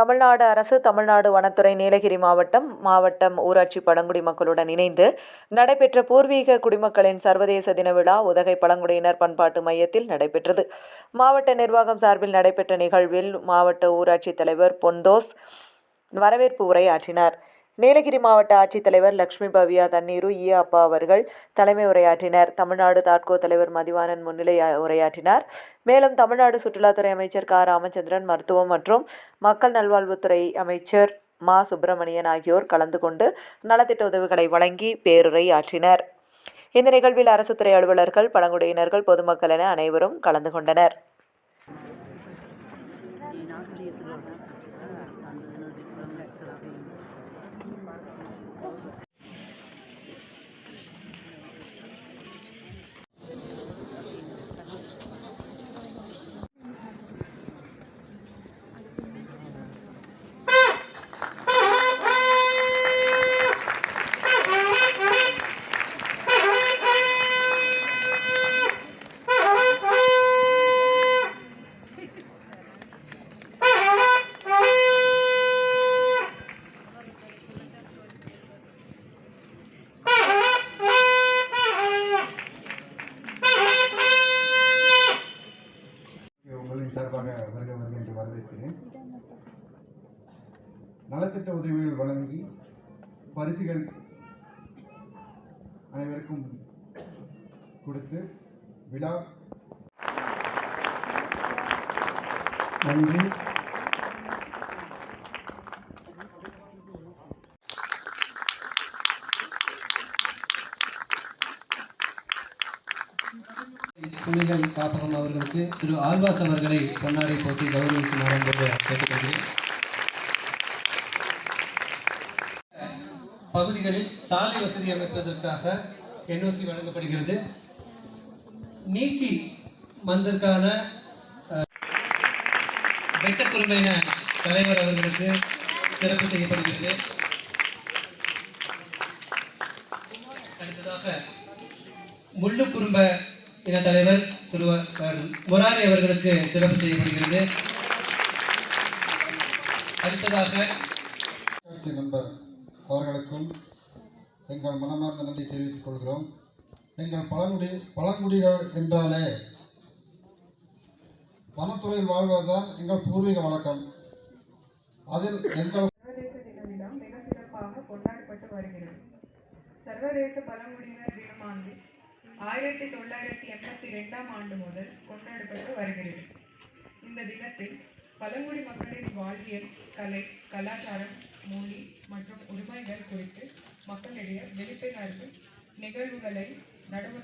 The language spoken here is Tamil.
தமிழ்நாடு அரசு தமிழ்நாடு வனத்துறை நீலகிரி மாவட்டம் மாவட்டம் ஊராட்சி பழங்குடி மக்களுடன் இணைந்து நடைபெற்ற பூர்வீக குடிமக்களின் சர்வதேச தின விழா உதகை பழங்குடியினர் பண்பாட்டு மையத்தில் நடைபெற்றது. மாவட்ட நிர்வாகம் சார்பில் நடைபெற்ற நிகழ்வில் மாவட்ட ஊராட்சி தலைவர் பொந்தோஸ் வரவேற்பு உரையாற்றினார். நீலகிரி மாவட்ட ஆட்சித்தலைவர் லக்ஷ்மி பவ்யா தண்ணீரு ஈ அப்பா அவர்கள் தலைமை உரையாற்றினர். தமிழ்நாடு தாட்கோ தலைவர் மதிவானன் முன்னிலை உரையாற்றினார். மேலும் தமிழ்நாடு சுற்றுலாத்துறை அமைச்சர் கா. ராமச்சந்திரன் மருத்துவம் மற்றும் மக்கள் நல்வாழ்வுத்துறை அமைச்சர் மா. சுப்பிரமணியன் ஆகியோர் கலந்து கொண்டு நலத்திட்ட உதவிகளை வழங்கி பேருரை ஆற்றினர். இந்த நிகழ்வில் அரசு துறை அலுவலர்கள் பழங்குடியினர்கள் பொதுமக்கள் என அனைவரும் கலந்து கொண்டனர். வருக என்று வரவேற்கிறேன். நலத்திட்ட உதவிகள் வழங்கி பரிசுகள் அனைவருக்கும் கொடுத்து விழா. நன்றி. புனிதம் காப்பகம் அவர்களுக்கு திரு ஆழ்வாஸ் அவர்களை பொன்னாடை போட்டி கௌரவிக்குமாறு என்று கேட்டுக்கொள்கிறேன். பகுதிகளில் சாலை வசதி அமைப்பதற்காக என்ஓசி வழங்கப்படுகிறது. நீதி மந்திற்கான அஹ், வெட்டக்குறுமையின தலைவர் அவர்களுக்கு சிறப்பு செய்யப்படுகிறது. அடுத்ததாக முள்ளு குறும்ப இன தலைவர் அஹ், முராரி அவர்களுக்கு சிறப்பு செய்யப்படுகிறது. அடுத்ததாக கட்சி நண்பர் அவர்களுக்கும் எங்கள் மனமார்ந்த நன்றி தெரிவித்துக் கொள்கிறோம். எங்கள் பழங்குடி பழங்குடிகள் என்றாலே வனத்துறையில் வாழ்வதுதான் எங்கள் பூர்வீக வழக்கம். அதில் எங்கள் சர்வதேச தின விழா மிக சிறப்பாக கொண்டாடப்பட்டு வருகிறது. சர்வதேச பழங்குடியினர் தினமானது ஆயிரத்தி தொள்ளாயிரத்தி எண்பத்தி ரெண்டாம் ஆண்டு முதல் கொண்டாடப்பட்டு வருகிறது. இந்த தினத்தில் பழங்குடி மக்களின் வாழ்வியல் கலை கலாச்சாரம் மொழி மற்றும் உரிமைகள் குறித்து மக்களிடையே விழிப்புணர்வு நிகழ்வுகளை நடவ